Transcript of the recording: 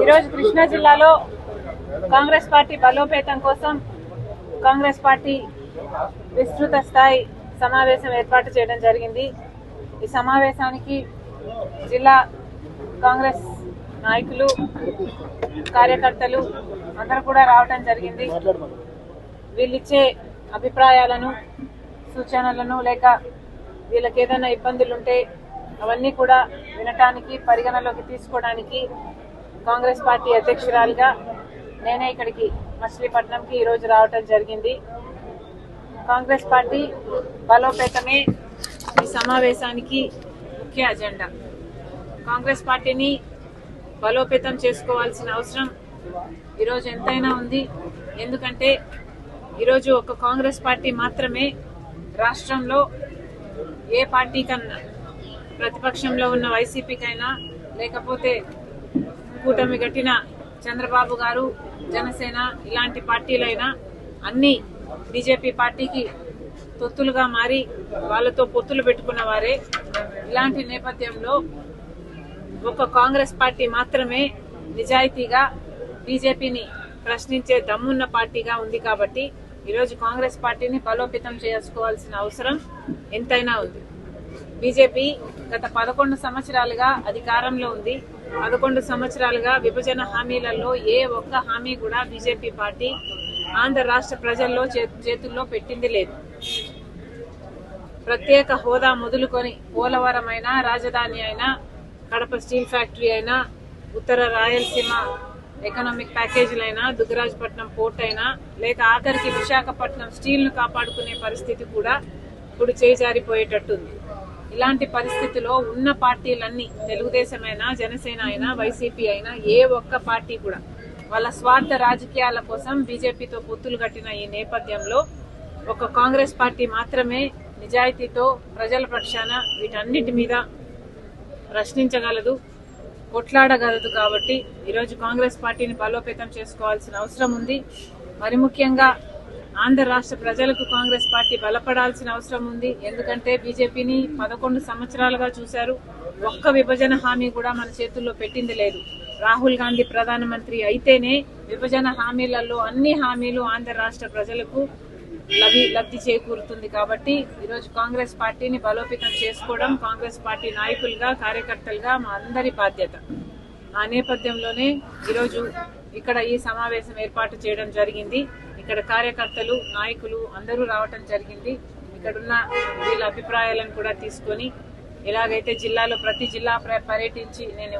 ఈరోజు కృష్ణా జిల్లాలో కాంగ్రెస్ పార్టీ బలోపేతం కోసం కాంగ్రెస్ పార్టీ విస్తృత స్థాయి సమావేశం ఏర్పాటు చేయడం జరిగింది. ఈ సమావేశానికి జిల్లా కాంగ్రెస్ నాయకులు కార్యకర్తలు అందరూ కూడా రావడం జరిగింది. వీళ్ళిచ్చే అభిప్రాయాలను సూచనలను లేక వీళ్ళకి ఏదైనా ఇబ్బందులు ఉంటే అవన్నీ కూడా వినటానికి పరిగణలోకి తీసుకోవడానికి కాంగ్రెస్ పార్టీ అధ్యక్షురాలుగా నేనే ఇక్కడికి మచిలీపట్నంకి ఈరోజు రావటం జరిగింది. కాంగ్రెస్ పార్టీ బలోపేతమే ఈ సమావేశానికి ముఖ్య అజెండా. కాంగ్రెస్ పార్టీని బలోపేతం చేసుకోవాల్సిన అవసరం ఈరోజు ఎంతైనా ఉంది. ఎందుకంటే ఈరోజు ఒక కాంగ్రెస్ పార్టీ మాత్రమే రాష్ట్రంలో ఏ పార్టీ కన్నా ప్రతిపక్షంలో ఉన్న వైసీపీకైనా లేకపోతే కూటమి కట్టిన చంద్రబాబు గారు జనసేన ఇలాంటి పార్టీలైనా అన్ని బీజేపీ పార్టీకి తొత్తులుగా మారి వాళ్ళతో పొత్తులు పెట్టుకున్న వారే. ఇలాంటి నేపథ్యంలో ఒక కాంగ్రెస్ పార్టీ మాత్రమే నిజాయితీగా బీజేపీని ప్రశ్నించే దమ్మున్న పార్టీగా ఉంది కాబట్టి ఈరోజు కాంగ్రెస్ పార్టీని బలోపేతం చేసుకోవాల్సిన అవసరం ఎంతైనా ఉంది. బీజేపీ గత పదకొండు సంవత్సరాలుగా అధికారంలో ఉంది. పదకొండు సంవత్సరాలుగా విభజన హామీలలో ఏ ఒక్క హామీ కూడా బీజేపీ పార్టీ ఆంధ్ర రాష్ట్ర ప్రజల్లో చే- చేతుల్లో పెట్టింది లేదు. ప్రత్యేక హోదా మొదలుకొని పోలవరం అయినా రాజధాని అయినా కడప స్టీల్ ఫ్యాక్టరీ అయినా ఉత్తర రాయలసీమ ఎకనామిక్ ప్యాకేజీలైనా దుగ్గరాజపట్నం పోర్ట్ అయినా లేక ఆఖరికి విశాఖపట్నం స్టీల్ను కాపాడుకునే పరిస్థితి కూడా ఇప్పుడు చేజారిపోయేటట్టుంది. ఇలాంటి పరిస్థితిలో ఉన్న పార్టీలన్నీ తెలుగుదేశమైనా జనసేన అయినా వైసీపీ అయినా ఏ ఒక్క పార్టీ కూడా వాళ్ళ స్వార్థ రాజకీయాల కోసం బీజేపీతో పొత్తులు కట్టిన ఈ నేపథ్యంలో ఒక కాంగ్రెస్ పార్టీ మాత్రమే నిజాయితీతో ప్రజల పక్షాన వీటన్నిటి మీద ప్రశ్నించగలదు కొట్లాడగలదు కాబట్టి ఈరోజు కాంగ్రెస్ పార్టీని బలోపేతం చేసుకోవాల్సిన అవసరం ఉంది. మరి ముఖ్యంగా ఆంధ్ర రాష్ట్ర ప్రజలకు కాంగ్రెస్ పార్టీ బలపడాల్సిన అవసరం ఉంది. ఎందుకంటే బీజేపీని పదకొండు సంవత్సరాలుగా చూశారు. ఒక్క విభజన హామీ కూడా మన చేతుల్లో పెట్టింది లేదు. రాహుల్ గాంధీ ప్రధానమంత్రి అయితేనే విభజన హామీలలో అన్ని హామీలు ఆంధ్ర రాష్ట్ర ప్రజలకు లబ్ధి లబ్ధి చేకూరుతుంది కాబట్టి ఈరోజు కాంగ్రెస్ పార్టీని బలోపేతం చేసుకోవడం కాంగ్రెస్ పార్టీ నాయకులుగా కార్యకర్తలుగా మా అందరి బాధ్యత. ఆ నేపథ్యంలోనే ఈరోజు ఇక్కడ ఈ సమావేశం ఏర్పాటు చేయడం జరిగింది. ఇక్కడ కార్యకర్తలు నాయకులు అందరూ రావటం జరిగింది. ఇక్కడున్న వీళ్ళ అభిప్రాయాలను కూడా తీసుకొని ఎలాగైతే జిల్లాలో ప్రతి జిల్లా పర్యటించి నేను